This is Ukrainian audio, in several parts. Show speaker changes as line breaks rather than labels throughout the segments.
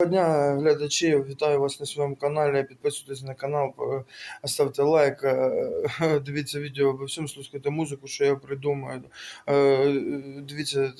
Доброго дня, глядачі. Вітаю вас на своєму каналі. Підписуйтесь на канал, е, ставте лайк, е, дивіться відео обо всьому, слухайте музику, що я придумаю. Е, Дивіться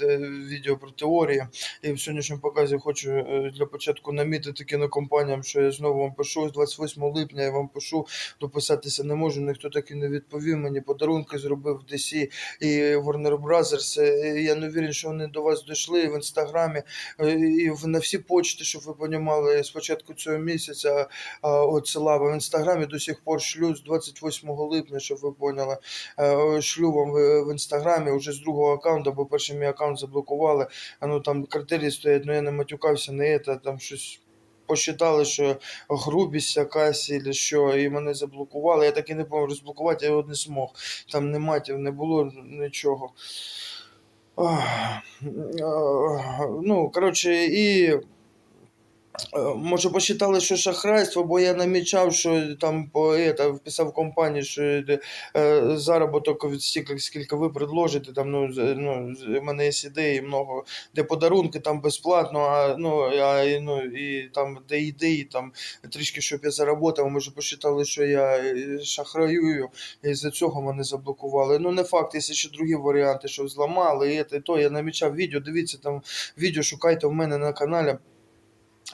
відео про теорії. І в сьогоднішньому показі хочу для початку намітити кінокомпаніям, що я знову вам пишу. З 28 липня я вам пишу, дописатися не можу. Ніхто так і не відповів. Мені подарунки зробив DC і Warner Brothers. Я не вірю, що вони до вас дійшли в інстаграмі. І на всі почти, щоб ви розуміли, з початку цього місяця а, от села в інстаграмі до сих пор шлю з 28 липня, щоб ви поняли. Е, Шлю вам в, інстаграмі вже з другого аккаунту, бо перший мій аккаунт заблокували. Ну там критерії стоять, ну я не матюкався, не це, там щось. Посчитали, що грубість якась, і що, і мене заблокували. Я так і не пам'ятаю, розблокувати я його не змог. Там не матів, не було нічого. Ну, коротше, і Може, посчитали, що шахрайство, бо я намічав, що там по это, вписав в компанії, що е, заробіток від стільки, скільки ви предложите, там, ну, ну, в мене є ідеї много, де подарунки там безплатно, а, ну, а, ну, і там, де ідеї, там, трішки, щоб я заработав, може, посчитали, що я шахраюю, і з-за цього мене заблокували. Ну, не факт, є ще другі варіанти, що зламали, і, і то, я намічав відео, дивіться там відео, шукайте в мене на каналі.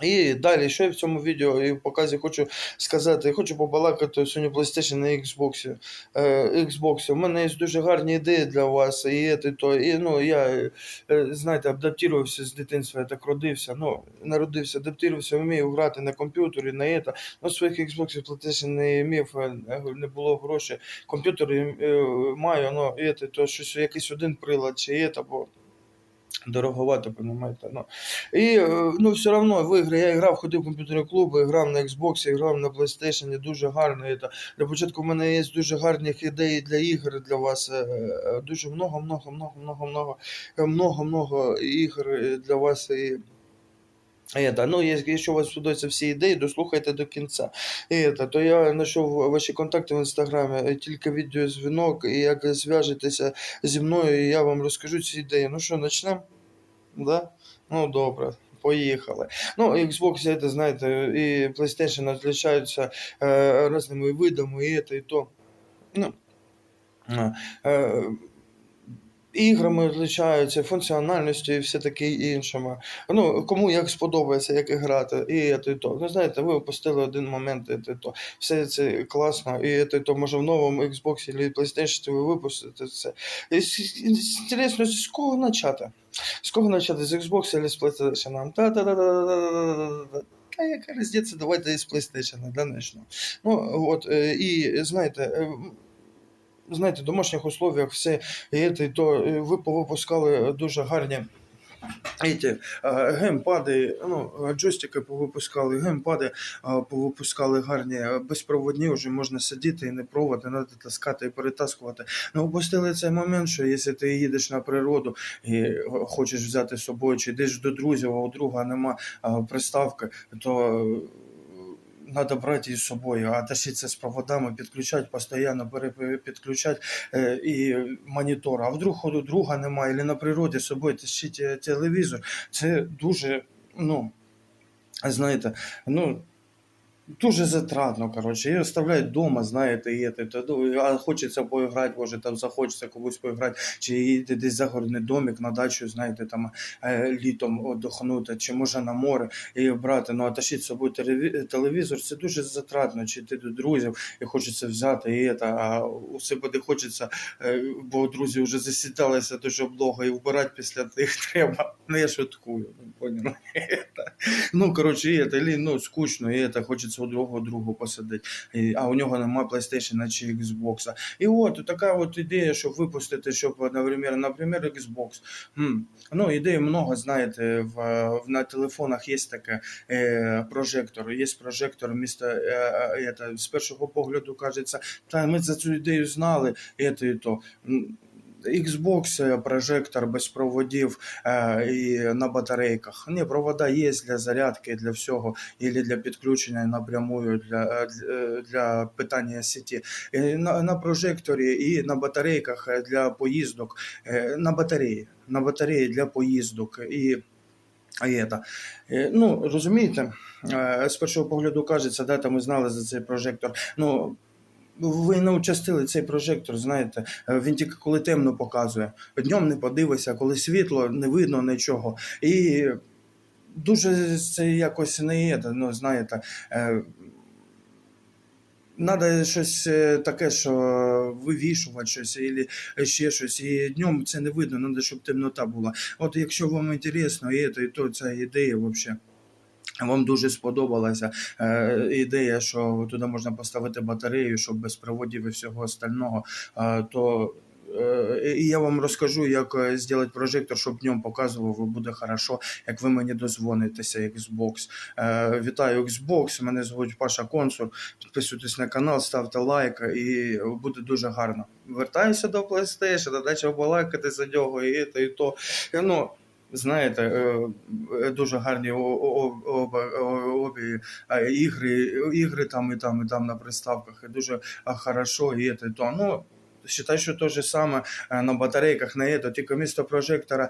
І далі, що я в цьому відео і в показі хочу сказати, хочу побалакати сьогодні PlayStation на Xbox. Е, Xbox. У мене є дуже гарні ідеї для вас. І, то, і ну, я, е, знаєте, адаптувався з дитинства, я так родився. Ну, народився, адаптувався, вмію грати на комп'ютері, на це. Ну, своїх Xbox PlayStation не мів, е, не було грошей. Комп'ютери е, маю, ну, і то щось якийсь один прилад, чи це, бо дороговато, понимаєте. Ну. І е, ну, все одно в я грав, ходив в комп'ютерні клуби, грав на Xbox, грав на PlayStation, дуже гарно. І, для початку в мене є дуже гарні ідеї для ігор для вас. е, е, Дуже много, много, много, много, много, много, много ігор для вас. І, та, ну, якщо у вас сподобаються всі ідеї, дослухайте до кінця. Та, то я знайшов ваші контакти в інстаграмі, е, тільки відеозвінок, і як зв'яжетеся зі мною, і я вам розкажу ці ідеї. Ну що, почнемо? Да? Ну, добре. Поїхали. Ну, Xbox, це, знаєте, і PlayStation отличаються е, різними видами, і це, і то. Ну, е, е, іграми відрізняються, функціональністю і все таке іншими. Ну, кому як сподобається, як грати, і це, і то. Ну, знаєте, ви опустили один момент, і це, то. Все це класно, і це, і то, може в новому Xbox або PlayStation ви випустите це. Інтересно, з кого почати? З кого почати? З Xbox или з PlayStation? Та-та-та-та-та-та-та-та. А яка різниця, давайте із PlayStation, да, начну. Ну, от, е, і знаєте, е, знаєте, в домашніх условиях все, і то е, ви повипускали дуже гарні Эти, е, геймпади, ну, джойстики повипускали, геймпади е, повипускали гарні, е, безпроводні, вже можна сидіти і не пробувати, треба таскати і перетаскувати. Ну, опустили цей момент, що якщо ти їдеш на природу і е, хочеш взяти з собою, чи йдеш до друзів, а у друга нема е, приставки, то треба брати із собою, а тащитися з проводами, підключати, постійно підключати е, і монітор. А вдруг друга немає, або на природі з собою тащить е, телевізор. Це дуже, ну, знаєте, ну. Дуже затратно, коротше. І оставляють вдома, знаєте, то, ну, а хочеться поіграти, може там захочеться комусь поіграти, чи їде десь загородний домик на дачу, знаєте, там е, літом отдохнути, чи може на море і брати, ну а тащити з собою телеві- телевізор, це дуже затратно, чи ти до друзів і хочеться взяти, і це, а у себе не хочеться, е, бо друзі вже засідалися дуже облого і вбирати після них треба. Ну я шуткую, поняли. Ну, коротше, і це, ну, скучно, і це, хочеться другого другу посадити, а у нього немає PlayStation чи Xbox. І от така от ідея, щоб випустити, щоб, наприклад, наприклад, Xbox. Ну, ідей много, знаєте, в, в, на телефонах є таке е, прожектор, є прожектор, місто, е, е, е, з першого погляду кажеться, та ми за цю ідею знали, і то. Xbox, е, прожектор без проводів е, і на батарейках. Ні, провода є для зарядки, для всього, і для підключення напрямую для, е, для, питання сеті. Е, На, на прожекторі і на батарейках для поїздок, на батареї, на батареї для поїздок. І А є та. Ну, розумієте, з першого погляду кажеться, да, там ми знали за цей прожектор. Ну, ви не участили цей прожектор, знаєте, е, він тільки коли темно показує. Днем не подивишся, коли світло, не видно нічого. І дуже це якось не є, ну, знаєте. Надо щось е, таке, що вивішувати щось, або ще щось. І днем це не видно, треба, щоб темнота була. От якщо вам інтересно, і то, і то ця ідея взагалі. Вам дуже сподобалася е, ідея, що туди можна поставити батарею, щоб без проводів і всього остального. Е, то е, і я вам розкажу, як е, зробити прожектор, щоб днем показував, буде хорошо, як ви мені дозвонитеся, Xbox. Е, вітаю Xbox, мене звуть Паша Консур. Підписуйтесь на канал, ставте лайк, і буде дуже гарно. Вертаюся до PlayStation, далі балакати за нього, і то, і то. Ну, знаєте, е, е, дуже гарні обі ігри, ігри там і там, і там на приставках, і дуже хорошо, і це, то. Ну, Считай, що те же саме е, на батарейках на это, тільки вместо прожектора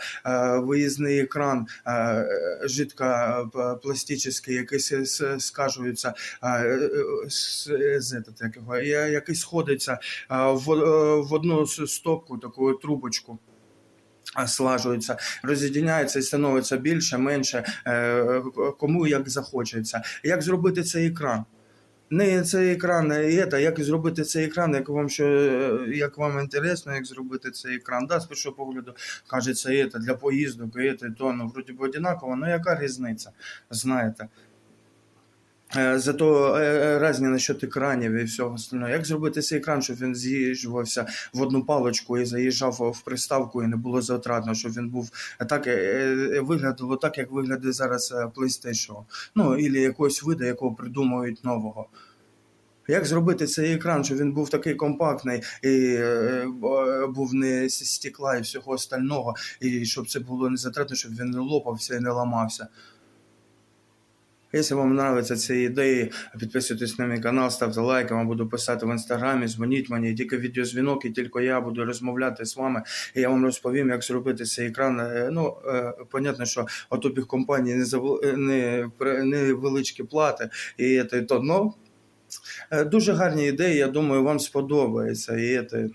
виїзний екран е, жидкопластичний, якийсь скажується, який сходиться в, одну стопку, таку трубочку. А, Слажується, роз'єдняється і становиться більше, менше, е, кому як захочеться. Як зробити цей екран? Не цей екран, і це, як зробити цей екран, як вам що, е, як вам інтересно, як зробити цей екран. Да, з першого погляду кажеться, і це для поїздок, і то, ну, вроді би однаково, ну яка різниця, знаєте. Е, Зато е, різні насчет екранів і всього остального. Як зробити цей екран, щоб він з'їжджувався в одну паличку і заїжджав в приставку, і не було затратно, щоб він був так, е, е, виглядало так, як виглядає зараз е, PlayStation. Ну, і якогось виду, якого придумують нового. Як зробити цей екран, щоб він був такий компактний і е, був не з стекла і всього остального, і щоб це було не затратно, щоб він не лопався і не ламався. Якщо вам подобаються ці ідеї, підписуйтесь на мій канал, ставте лайки, вам буду писати в інстаграмі, дзвоніть мені, тільки відеозвінок, і тільки я буду розмовляти з вами, і я вам розповім, як зробити цей екран. Е, Ну, е, понятно, що от обіг компанії не, завел- е, не, невеличкі плати, і це, то, е, дуже гарні ідеї, я думаю, вам сподобається. І це,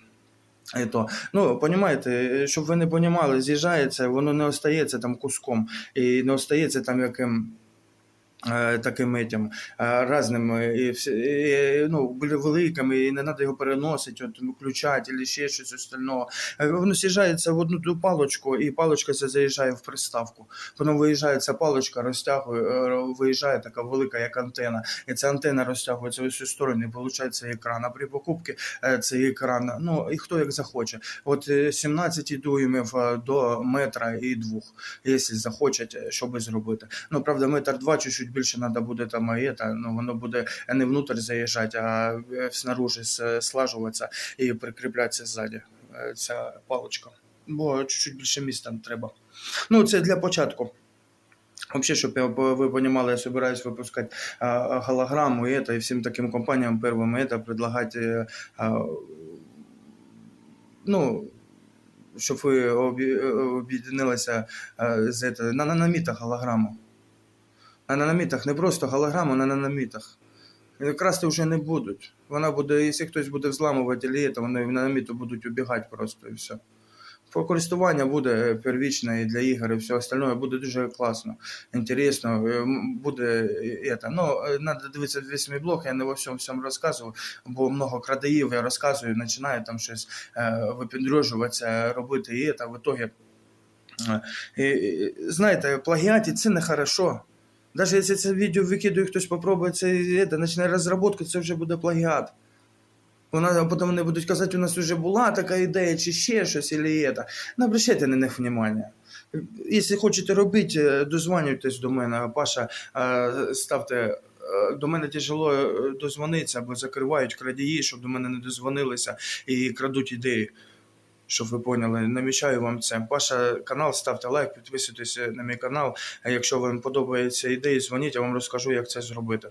і то. Ну, понімаєте, щоб ви не понімали, з'їжджається, воно не остається там куском, і не остається там яким. Е, Таким етім, е, разним, і, всі- і, ну, були великими, і не треба його переносити, от, включати, або ще щось остального. Е, Воно з'їжджається в одну ту палочку, і палочка ця заїжджає в приставку. Потім виїжджає ця палочка, розтягує, е, виїжджає така велика, як антена, і ця антена розтягується в усі сторони, і виходить екран. А при покупці е, цей екран, ну і хто як захоче. От е, 17 дюймів е, до метра і двох, якщо захочуть, е, що би зробити. Ну, правда, метр два чуть-чуть більше треба буде там, і це, ну, воно буде не внутрь заїжджати, а е, снаружи с- слажуватися і прикріплятися ззаді е, ця паличка. Бо чуть-чуть більше місця треба. Ну, це для початку. Взагалі, щоб я- ви розуміли, я собираюсь випускати а, а, голограмму и это, и всем таким компаниям первым это предлагать, э, а, ну, щоб ви об'є- е, об'єдналися е, з это, на наномітах голограму. На наномітах, не просто голограму, на наномітах. Красти вже не будуть. Вона буде, якщо хтось буде взламувати, или это, вони в наноміту будуть убігати просто і все. Користування буде первічне і для ігор, і все остальное буде дуже класно, інтересно, е, буде это. Ну, надо дивитися весь мій блог, я не во всьому всьому розказував, бо много крадаїв я розказую, починаю там щось е, випендрюжуватися, робити і це, в итоге, знаєте, плагіаті це не хорошо. Навіть якщо це відео викидує, хтось попробує це, почне розробку, це вже буде плагіат. Вона, а потім вони будуть казати, у нас вже була така ідея, чи ще щось, і це. Не обращайте на них внимання. Якщо хочете робити, е, дозвонюйтесь до мене. Паша, е, ставте. е, До мене тяжело дозвонитися, бо закривають крадії, щоб до мене не дозвонилися і крадуть ідеї. Щоб ви поняли, намічаю вам це. Паша канал, ставте лайк, підписуйтесь на мій канал. А якщо вам подобається ідеї, дзвоніть, я вам розкажу, як це зробити.